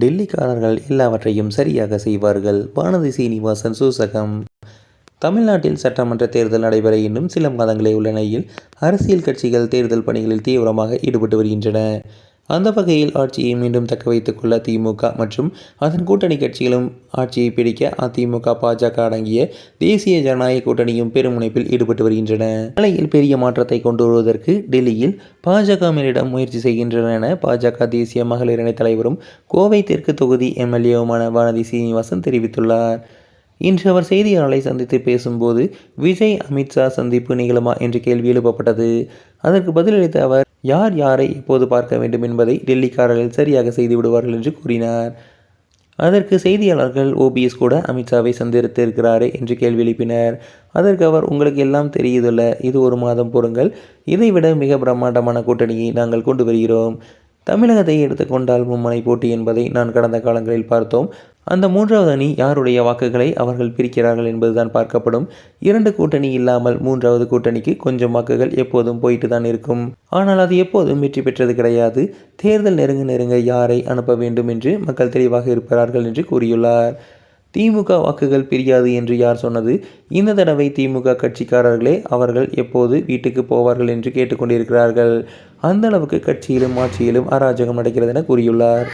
டெல்லிக்காரர்கள் எல்லாவற்றையும் சரியாக செய்வார்கள். வானதி சீனிவாசன் சூசகம். தமிழ்நாட்டில் சட்டமன்ற தேர்தல் நடைபெற இன்னும் சில மாதங்களே உள்ள நிலையில் அரசியல் கட்சிகள் தேர்தல் பணிகளில் தீவிரமாக ஈடுபட்டு வருகின்றன. அந்த வகையில் ஆட்சியை மீண்டும் தக்க வைத்துக் கொள்ள திமுக மற்றும் அதன் கூட்டணி கட்சிகளும் ஆட்சியை பிடிக்க அதிமுக பாஜக அடங்கிய தேசிய ஜனநாயக கூட்டணியும் பெருமுனைப்பில் ஈடுபட்டு வருகின்றன. நிலையில் பெரிய மாற்றத்தை கொண்டு வருவதற்கு டெல்லியில் பாஜக மேலிடம் முயற்சி செய்கின்றன என பாஜக தேசிய மகளிர் இணை தலைவரும் கோவை தெற்கு தொகுதி எம்எல்ஏவுமான வானதி சீனிவாசன் தெரிவித்துள்ளார். இன்று அவர் செய்தியாளர்களை சந்தித்து பேசும்போது விஜய் அமித்ஷா சந்திப்பு நிகழுமா? என்ற கேள்வி எழுப்பப்பட்டது. அதற்கு பதிலளித்த அவர் யார் யாரை எப்போது பார்க்க வேண்டும் என்பதை டெல்லிக்காரர்கள் சரியாக செய்து விடுவார்கள் என்று கூறினார். அதற்கு செய்தியாளர்கள் ஓபிஎஸ் கூட அமித்ஷாவை சந்தித்திருக்கிறாரே என்று கேள்வி எழுப்பினர். அதற்கு அவர் உங்களுக்கு எல்லாம் தெரியுதுல்ல இது ஒரு மாதம் பொறுங்கள். இதைவிட மிக பிரம்மாண்டமான கூட்டணியை நாங்கள் கொண்டு வருகிறோம். தமிழகத்தை எடுத்துக்கொண்டால் மும்மனை போட்டி என்பதை நான் கடந்த காலங்களில் பார்த்தோம். அந்த மூன்றாவது அணி யாருடைய வாக்குகளை அவர்கள் பிரிக்கிறார்கள் என்பதுதான் பார்க்கப்படும். இரண்டு கூட்டணி இல்லாமல் மூன்றாவது கூட்டணிக்கு கொஞ்சம் வாக்குகள் எப்போதும் போயிட்டு தான் இருக்கும். ஆனால் அது எப்போதும் வெற்றி பெற்றது கிடையாது. தேர்தல் நெருங்க நெருங்க யாரை அனுப்ப வேண்டும் என்று மக்கள் தெளிவாக இருப்பார்கள் என்று கூறியுள்ளார். திமுக வாக்குகள் பிரியாது என்று யார் சொன்னது? இந்த தடவை திமுக கட்சிக்காரர்களே அவர்கள் எப்போது வீட்டுக்கு போவார்கள் என்று கேட்டுக்கொண்டிருக்கிறார்கள். அந்த அளவுக்கு கட்சியிலும் ஆட்சியிலும் அராஜகம் நடக்கிறது என கூறியுள்ளார்.